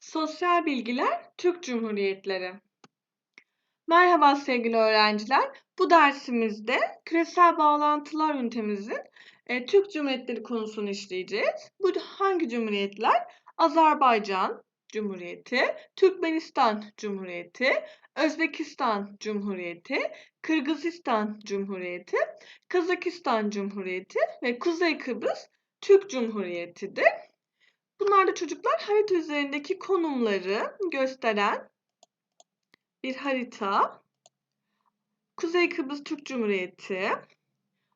Sosyal bilgiler Türk Cumhuriyetleri. Merhaba sevgili öğrenciler. Bu dersimizde küresel bağlantılar ünitemizin e, Türk Cumhuriyetleri konusunu işleyeceğiz. Bu hangi cumhuriyetler? Azerbaycan Cumhuriyeti, Türkmenistan Cumhuriyeti, Özbekistan Cumhuriyeti, Kırgızistan Cumhuriyeti, Kazakistan Cumhuriyeti ve Kuzey Kıbrıs Türk Cumhuriyeti'dir. Bunlar da çocuklar harita üzerindeki konumları gösteren bir harita. Kuzey Kıbrıs Türk Cumhuriyeti,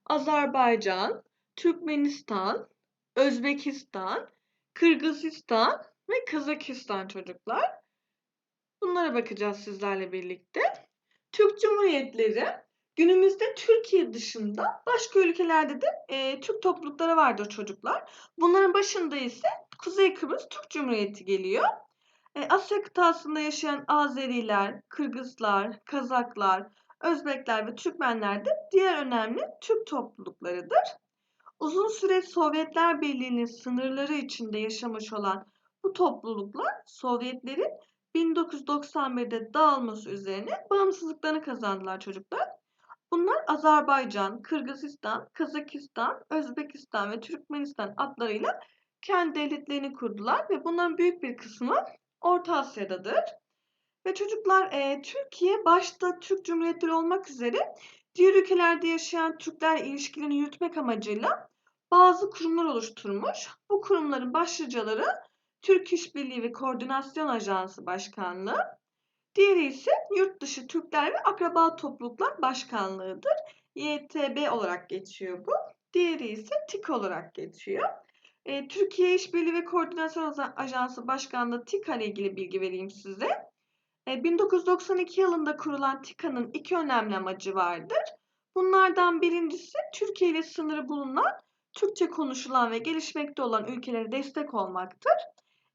Azerbaycan, Türkmenistan, Özbekistan, Kırgızistan ve Kazakistan çocuklar. Bunlara bakacağız sizlerle birlikte. Türk Cumhuriyetleri günümüzde Türkiye dışında başka ülkelerde de e, Türk toplulukları vardır çocuklar. Bunların başında ise Kuzey Kıbrıs Türk Cumhuriyeti geliyor. E, Asya kıtasında yaşayan Azeriler, Kırgızlar, Kazaklar, Özbekler ve Türkmenler de diğer önemli Türk topluluklarıdır. Uzun süre Sovyetler Birliği'nin sınırları içinde yaşamış olan bu topluluklar Sovyetlerin 1991'de dağılması üzerine bağımsızlıklarını kazandılar çocuklar. Azerbaycan, Kırgızistan, Kazakistan, Özbekistan ve Türkmenistan adlarıyla kendi devletlerini kurdular ve bunların büyük bir kısmı Orta Asya'dadır. Ve çocuklar e, Türkiye başta Türk Cumhuriyetleri olmak üzere diğer ülkelerde yaşayan Türkler ilişkilerini yürütmek amacıyla bazı kurumlar oluşturmuş. Bu kurumların başlıcaları Türk İşbirliği ve Koordinasyon Ajansı Başkanlığı, diğeri ise Yurtdışı Türkler ve Akraba Topluluklar Başkanlığı'dır. YTB olarak geçiyor bu. Diğeri ise TİK olarak geçiyor. E, Türkiye İşbirliği ve Koordinasyon Ajansı Başkanlığı TİKA ile ilgili bilgi vereyim size. E, 1992 yılında kurulan TİKA'nın iki önemli amacı vardır. Bunlardan birincisi Türkiye ile sınırı bulunan, Türkçe konuşulan ve gelişmekte olan ülkelere destek olmaktır.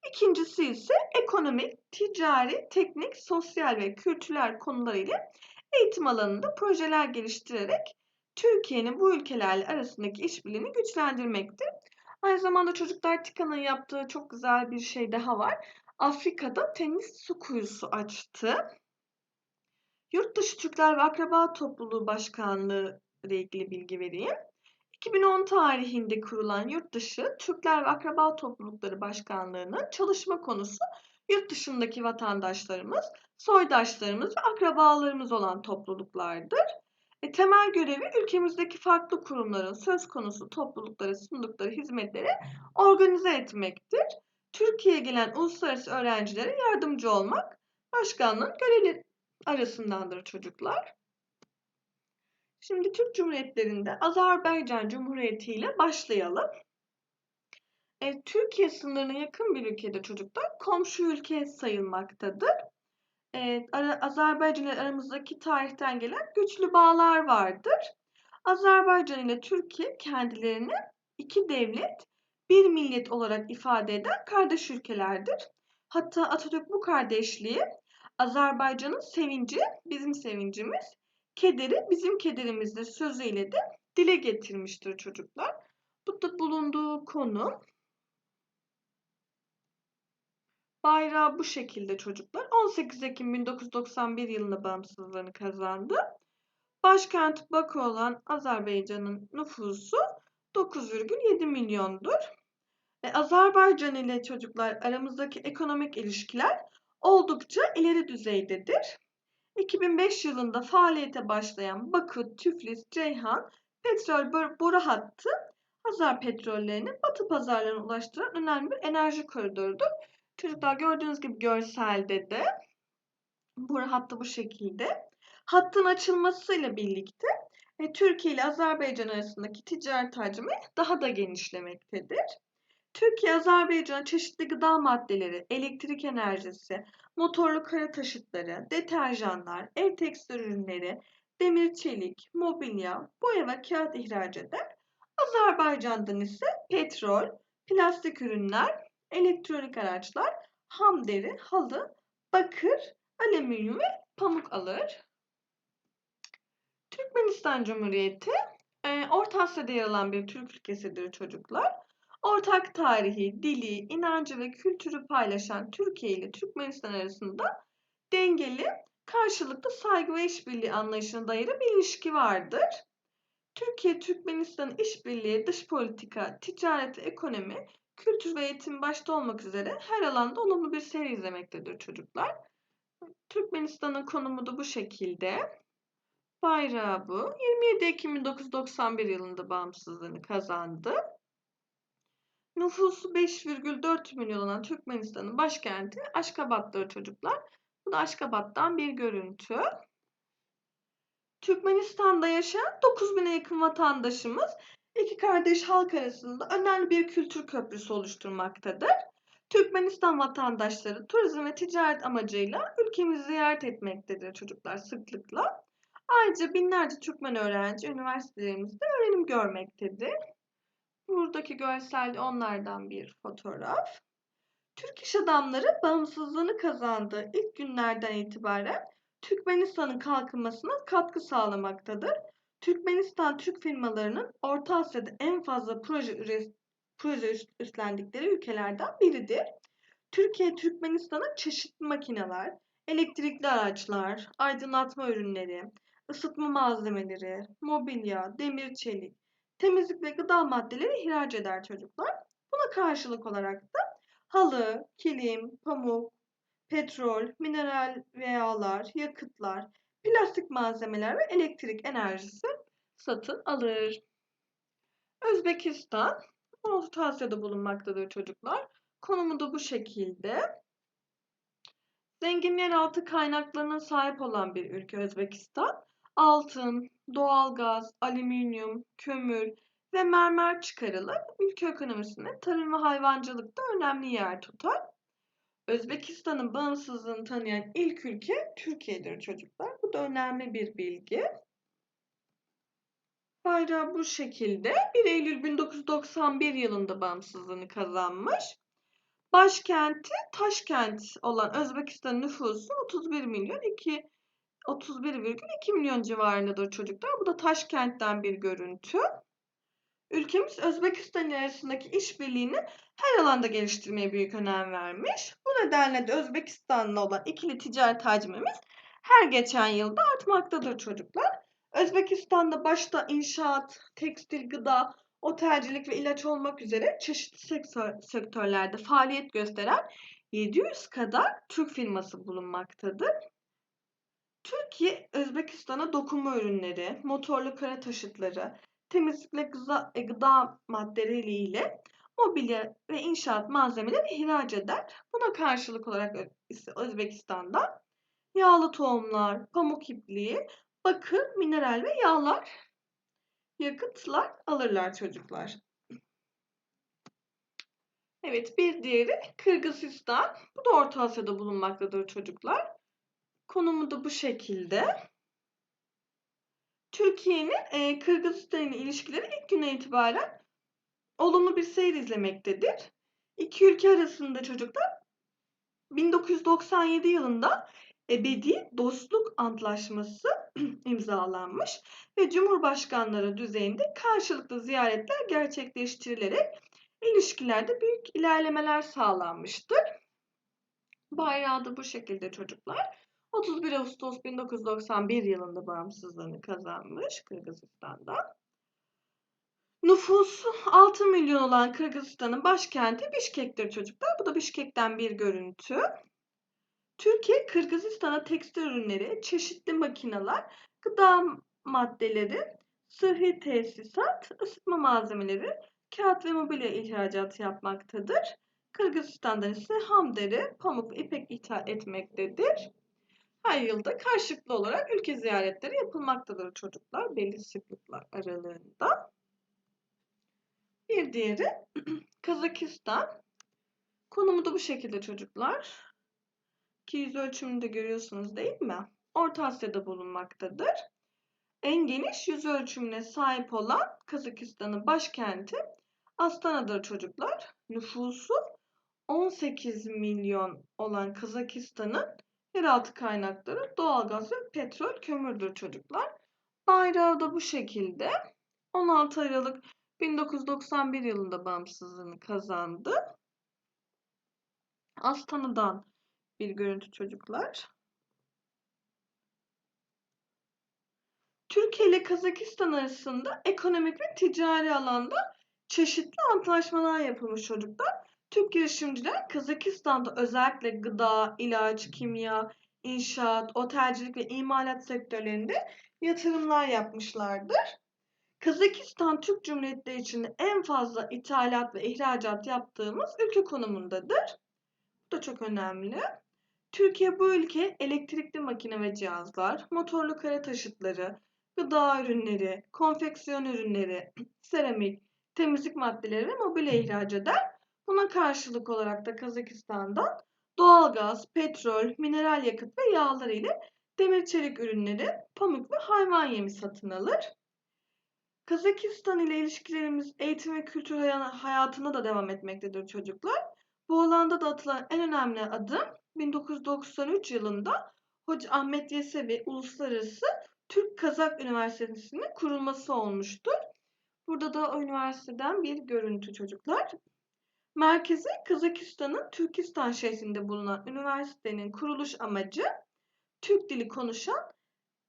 İkincisi ise ekonomik, ticari, teknik, sosyal ve kültürel konularıyla eğitim alanında projeler geliştirerek Türkiye'nin bu ülkelerle arasındaki işbirliğini güçlendirmektir. Aynı zamanda çocuklar TİKA'nın yaptığı çok güzel bir şey daha var. Afrika'da temiz su kuyusu açtı. Yurtdışı Türkler ve Akraba Topluluğu Başkanlığı ile ilgili bilgi vereyim. 2010 tarihinde kurulan Yurtdışı Türkler ve Akraba Toplulukları Başkanlığı'nın çalışma konusu yurt dışındaki vatandaşlarımız, soydaşlarımız ve akrabalarımız olan topluluklardır. E, temel görevi ülkemizdeki farklı kurumların söz konusu topluluklara sundukları hizmetleri organize etmektir. Türkiye'ye gelen uluslararası öğrencilere yardımcı olmak başkanlığın görevleri arasındandır çocuklar. Şimdi Türk Cumhuriyetlerinde Azerbaycan Cumhuriyeti ile başlayalım. E, Türkiye sınırına yakın bir ülkede çocuklar komşu ülke sayılmaktadır. E, Azerbaycan ile aramızdaki tarihten gelen güçlü bağlar vardır. Azerbaycan ile Türkiye kendilerini iki devlet, bir millet olarak ifade eden kardeş ülkelerdir. Hatta Atatürk bu kardeşliği Azerbaycan'ın sevinci bizim sevincimiz, kederi bizim kederimizdir sözüyle de dile getirmiştir çocuklar. Bu da bulunduğu konu Bayrağı bu şekilde çocuklar. 18 Ekim 1991 yılında bağımsızlığını kazandı. Başkent Bakü olan Azerbaycan'ın nüfusu 9,7 milyondur. E, Azerbaycan ile çocuklar aramızdaki ekonomik ilişkiler oldukça ileri düzeydedir. 2005 yılında faaliyete başlayan Bakü, Tiflis, Ceyhan petrol boru hattı Azar petrollerini batı pazarlarına ulaştıran önemli bir enerji koridorudur. Çocuklar gördüğünüz gibi görselde de bu hattı bu şekilde. Hattın açılmasıyla birlikte e, Türkiye ile Azerbaycan arasındaki ticaret hacmi daha da genişlemektedir. Türkiye, Azerbaycan çeşitli gıda maddeleri, elektrik enerjisi, motorlu kara taşıtları, deterjanlar, ev tekstil ürünleri, demir çelik, mobilya, boya ve kağıt ihraç eder. Azerbaycan'dan ise petrol, plastik ürünler, elektronik araçlar, ham deri, halı, bakır, alüminyum ve pamuk alır. Türkmenistan Cumhuriyeti Orta Asya'da yer alan bir Türk ülkesidir çocuklar. Ortak tarihi, dili, inancı ve kültürü paylaşan Türkiye ile Türkmenistan arasında dengeli, karşılıklı saygı ve işbirliği anlayışına dayalı bir ilişki vardır. Türkiye-Türkmenistan işbirliği dış politika, ticaret ekonomi, kültür ve eğitim başta olmak üzere her alanda olumlu bir seyir izlemektedir çocuklar. Türkmenistan'ın konumu da bu şekilde. Bayrağı bu. 27 Ekim 1991 yılında bağımsızlığını kazandı. Nüfusu 5,4 milyon olan Türkmenistan'ın başkenti Aşkabat'tır çocuklar. Bu da Aşkabat'tan bir görüntü. Türkmenistan'da yaşayan 9000'e yakın vatandaşımız iki kardeş halk arasında önemli bir kültür köprüsü oluşturmaktadır. Türkmenistan vatandaşları turizm ve ticaret amacıyla ülkemizi ziyaret etmektedir çocuklar sıklıkla. Ayrıca binlerce Türkmen öğrenci üniversitelerimizde öğrenim görmektedir. Buradaki görsel onlardan bir fotoğraf. Türk iş adamları bağımsızlığını kazandığı ilk günlerden itibaren Türkmenistan'ın kalkınmasına katkı sağlamaktadır. Türkmenistan Türk firmalarının Orta Asya'da en fazla proje, proje üstlendikleri ülkelerden biridir. Türkiye Türkmenistan'a çeşitli makineler, elektrikli araçlar, aydınlatma ürünleri, ısıtma malzemeleri, mobilya, demir çelik, temizlik ve gıda maddeleri ihraç eder çocuklar. Buna karşılık olarak da halı, kilim, pamuk, petrol, mineral ve yağlar, yakıtlar, plastik malzemeler ve elektrik enerjisi satın alır. Özbekistan, Orta Asya'da bulunmaktadır çocuklar. Konumu da bu şekilde. Zengin yeraltı kaynaklarına sahip olan bir ülke Özbekistan. Altın, doğalgaz, alüminyum, kömür ve mermer çıkarılıp ülke ekonomisinde tarım ve hayvancılıkta önemli yer tutar. Özbekistan'ın bağımsızlığını tanıyan ilk ülke Türkiye'dir çocuklar. Bu da önemli bir bilgi. Bayrağı bu şekilde 1 Eylül 1991 yılında bağımsızlığını kazanmış. Başkenti Taşkent olan Özbekistan nüfusu 31 milyon 2 31,2 milyon civarındadır çocuklar. Bu da Taşkent'ten bir görüntü. Ülkemiz Özbekistan arasındaki işbirliğini her alanda geliştirmeye büyük önem vermiş. Bu nedenle de Özbekistan'la olan ikili ticaret hacmimiz her geçen yılda artmaktadır çocuklar. Özbekistan'da başta inşaat, tekstil, gıda, otelcilik ve ilaç olmak üzere çeşitli sektör, sektörlerde faaliyet gösteren 700 kadar Türk firması bulunmaktadır. Türkiye, Özbekistan'a dokunma ürünleri, motorlu kara taşıtları, temizlik ve gıda, e, gıda maddeleriyle mobilya ve inşaat malzemeleri ihraç eder. Buna karşılık olarak Özbekistan'da yağlı tohumlar, pamuk ipliği, bakır, mineral ve yağlar, yakıtlar alırlar çocuklar. Evet bir diğeri Kırgızistan. Bu da Orta Asya'da bulunmaktadır çocuklar. Konumu da bu şekilde. Türkiye'nin e, Kırgızistan ile ilişkileri ilk güne itibaren olumlu bir seyir izlemektedir. İki ülke arasında çocuklar 1997 yılında ebedi dostluk antlaşması imzalanmış ve Cumhurbaşkanları düzeyinde karşılıklı ziyaretler gerçekleştirilerek ilişkilerde büyük ilerlemeler sağlanmıştır. Bayrağı da bu şekilde çocuklar. 31 Ağustos 1991 yılında bağımsızlığını kazanmış Kırgızistan'da. Nüfusu 6 milyon olan Kırgızistan'ın başkenti Bişkek'tir çocuklar. Bu da Bişkek'ten bir görüntü. Türkiye, Kırgızistan'a tekstil ürünleri, çeşitli makineler, gıda maddeleri, sıhhi tesisat, ısıtma malzemeleri, kağıt ve mobilya ihracatı yapmaktadır. Kırgızistan'dan ise ham deri, pamuk ipek ithal etmektedir. Her yılda karşılıklı olarak ülke ziyaretleri yapılmaktadır çocuklar belli sıklıklar aralığında. Bir diğeri Kazakistan. Konumu da bu şekilde çocuklar. Ki yüz ölçümünü de görüyorsunuz değil mi? Orta Asya'da bulunmaktadır. En geniş yüz ölçümüne sahip olan Kazakistan'ın başkenti Astana'dır çocuklar. Nüfusu 18 milyon olan Kazakistan'ın yeraltı kaynakları doğalgaz ve petrol, kömürdür çocuklar. Bayrağı da bu şekilde. 16 Aralık 1991 yılında bağımsızlığını kazandı. Astana'dan bir görüntü çocuklar. Türkiye ile Kazakistan arasında ekonomik ve ticari alanda çeşitli antlaşmalar yapılmış çocuklar. Türk girişimciler Kazakistan'da özellikle gıda, ilaç, kimya, inşaat, otelcilik ve imalat sektörlerinde yatırımlar yapmışlardır. Kazakistan Türk Cumhuriyetleri içinde en fazla ithalat ve ihracat yaptığımız ülke konumundadır. Bu da çok önemli. Türkiye bu ülke elektrikli makine ve cihazlar, motorlu kara taşıtları, gıda ürünleri, konfeksiyon ürünleri, seramik, temizlik maddeleri ve mobilya ihraç eder. Buna karşılık olarak da Kazakistan'dan doğalgaz, petrol, mineral yakıt ve yağlar ile demir çelik ürünleri, pamuk ve hayvan yemi satın alır. Kazakistan ile ilişkilerimiz eğitim ve kültür hayatında da devam etmektedir çocuklar. Bu alanda da atılan en önemli adım 1993 yılında Hoca Ahmet Yesevi Uluslararası Türk-Kazak Üniversitesi'nin kurulması olmuştur. Burada da o üniversiteden bir görüntü çocuklar. Merkezi Kazakistan'ın Türkistan şehrinde bulunan üniversitenin kuruluş amacı Türk dili konuşan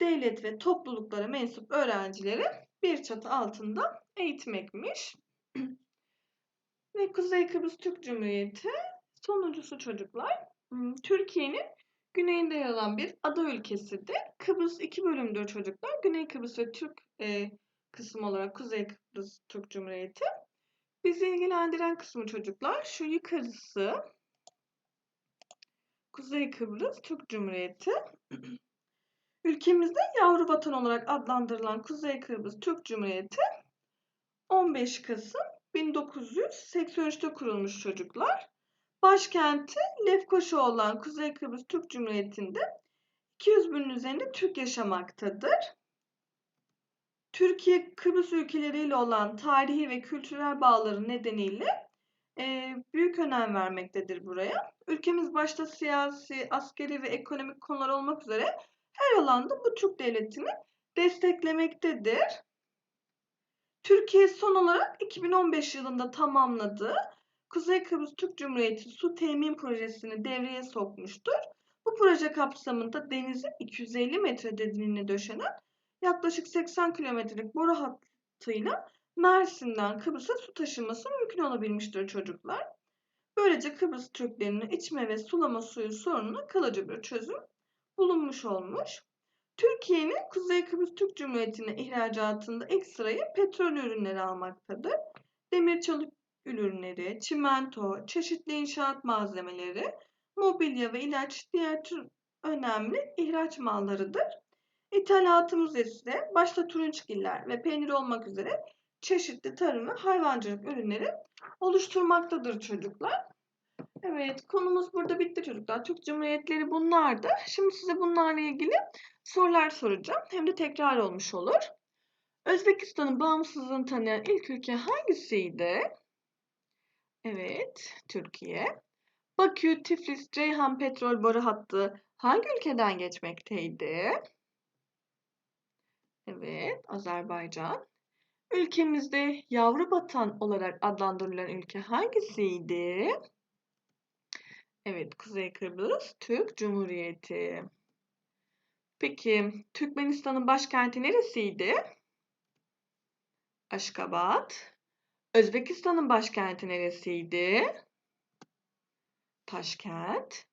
devlet ve topluluklara mensup öğrencileri bir çatı altında eğitmekmiş. ve Kuzey Kıbrıs Türk Cumhuriyeti sonuncusu çocuklar. Hmm, Türkiye'nin güneyinde yer alan bir ada ülkesidir. Kıbrıs iki bölümdür çocuklar. Güney Kıbrıs ve Türk e, kısım olarak Kuzey Kıbrıs Türk Cumhuriyeti. Bizi ilgilendiren kısmı çocuklar şu yukarısı Kuzey Kıbrıs Türk Cumhuriyeti. Ülkemizde yavru vatan olarak adlandırılan Kuzey Kıbrıs Türk Cumhuriyeti 15 Kasım 1983'te kurulmuş çocuklar. Başkenti Lefkoşa olan Kuzey Kıbrıs Türk Cumhuriyeti'nde 200 binin üzerinde Türk yaşamaktadır. Türkiye Kıbrıs ülkeleriyle olan tarihi ve kültürel bağları nedeniyle e, büyük önem vermektedir buraya. Ülkemiz başta siyasi, askeri ve ekonomik konular olmak üzere her alanda bu Türk devletini desteklemektedir. Türkiye son olarak 2015 yılında tamamladığı Kuzey Kıbrıs Türk Cumhuriyeti Su Temin Projesi'ni devreye sokmuştur. Bu proje kapsamında denizin 250 metre derinliğine döşenen yaklaşık 80 kilometrelik boru hattıyla Mersin'den Kıbrıs'a su taşınması mümkün olabilmiştir çocuklar. Böylece Kıbrıs Türklerinin içme ve sulama suyu sorununa kalıcı bir çözüm bulunmuş olmuş. Türkiye'nin Kuzey Kıbrıs Türk Cumhuriyeti'ne ihracatında ilk sırayı petrol ürünleri almaktadır. Demir çalık ürünleri, çimento, çeşitli inşaat malzemeleri, mobilya ve ilaç diğer tür önemli ihraç mallarıdır. İthalatımız ise başta turunçgiller ve peynir olmak üzere çeşitli tarım ve hayvancılık ürünleri oluşturmaktadır çocuklar. Evet konumuz burada bitti çocuklar. Türk Cumhuriyetleri bunlardı. Şimdi size bunlarla ilgili sorular soracağım. Hem de tekrar olmuş olur. Özbekistan'ın bağımsızlığını tanıyan ilk ülke hangisiydi? Evet, Türkiye. Bakü, Tiflis, Ceyhan petrol boru hattı hangi ülkeden geçmekteydi? Azerbaycan. Ülkemizde yavru vatan olarak adlandırılan ülke hangisiydi? Evet, Kuzey Kıbrıs Türk Cumhuriyeti. Peki, Türkmenistan'ın başkenti neresiydi? Aşkabat. Özbekistan'ın başkenti neresiydi? Taşkent.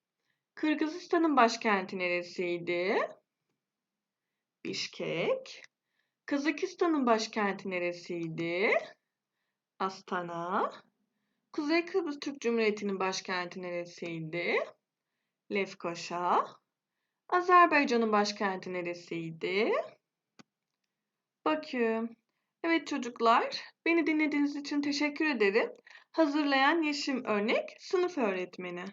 Kırgızistan'ın başkenti neresiydi? Bişkek. Kazakistan'ın başkenti neresiydi? Astana. Kuzey Kıbrıs Türk Cumhuriyeti'nin başkenti neresiydi? Lefkoşa. Azerbaycan'ın başkenti neresiydi? Bakü. Evet çocuklar, beni dinlediğiniz için teşekkür ederim. Hazırlayan Yeşim Örnek, sınıf öğretmeni.